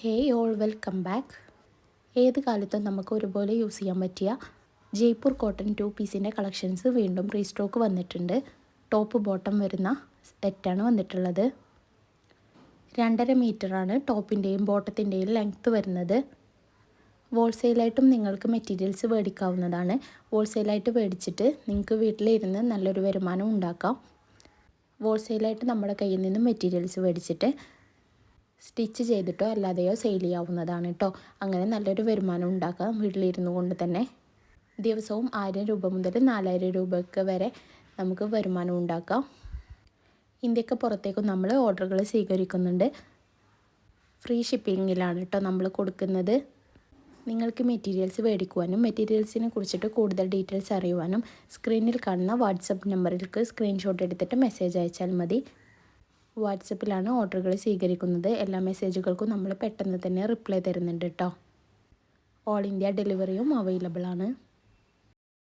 Hey all welcome back ഏത് കാലത്തും നമുക്ക് ഒരുപോലെ യൂസ് ചെയ്യാൻ പറ്റിയ ജയ്പൂർ കോട്ടൺ ടു പീസിന്റെ കളക്ഷൻസ് വീണ്ടും റീസ്റ്റോക്ക് വന്നിട്ടുണ്ട്. ടോപ്പ് ബോട്ടം വരുന്ന സെറ്റാണ് വന്നിട്ടുള്ളത്. രണ്ടര മീറ്ററാണ് ടോപ്പിന്റെയും ബോട്ടത്തിന്റെയും ലെങ്ത്ത് വരുന്നത്. ഹോൾസെയിലായിട്ടും നിങ്ങൾക്ക് മെറ്റീരിയൽസ് മേടിക്കാവുന്നതാണ്. ഹോൾസെയിലായിട്ട് മേടിച്ചിട്ട് നിങ്ങൾക്ക് വീട്ടിലിരുന്ന് നല്ലൊരു വരുമാനം ഉണ്ടാക്കാം. ഹോൾസെയിലായിട്ട് നമ്മുടെ കയ്യിൽ നിന്ന് മെറ്റീരിയൽസ് മേടിച്ചിട്ട് സ്റ്റിച്ച് ചെയ്തിട്ടോ അല്ലാതെയോ സെയിൽ ചെയ്യാവുന്നതാണ് കേട്ടോ അങ്ങനെ നല്ലൊരു വരുമാനം ഉണ്ടാക്കാം വീട്ടിലിരുന്നു കൊണ്ട് തന്നെ. ദിവസവും ആയിരം രൂപ മുതൽ നാലായിരം രൂപയ്ക്ക് വരെ നമുക്ക് വരുമാനം ഉണ്ടാക്കാം. ഇന്ത്യയ്ക്ക് പുറത്തേക്കും നമ്മൾ ഓർഡറുകൾ സ്വീകരിക്കുന്നുണ്ട്. ഫ്രീ ഷിപ്പിങ്ങിലാണ് കേട്ടോ നമ്മൾ കൊടുക്കുന്നത്. നിങ്ങൾക്ക് മെറ്റീരിയൽസ് മേടിക്കുവാനും മെറ്റീരിയൽസിനെ കുറിച്ചിട്ട് കൂടുതൽ ഡീറ്റെയിൽസ് അറിയുവാനും സ്ക്രീനിൽ കാണുന്ന വാട്സപ്പ് നമ്പറിലേക്ക് സ്ക്രീൻഷോട്ട് എടുത്തിട്ട് മെസ്സേജ് അയച്ചാൽ മതി. വാട്സപ്പിലാണ് ഓർഡറുകൾ സ്വീകരിക്കുന്നത്. എല്ലാ മെസ്സേജുകൾക്കും നമ്മൾ പെട്ടെന്ന് തന്നെ റിപ്ലൈ തരുന്നുണ്ട് കേട്ടോ ഓൾ ഇന്ത്യ ഡെലിവറിയും അവൈലബിൾ ആണ്.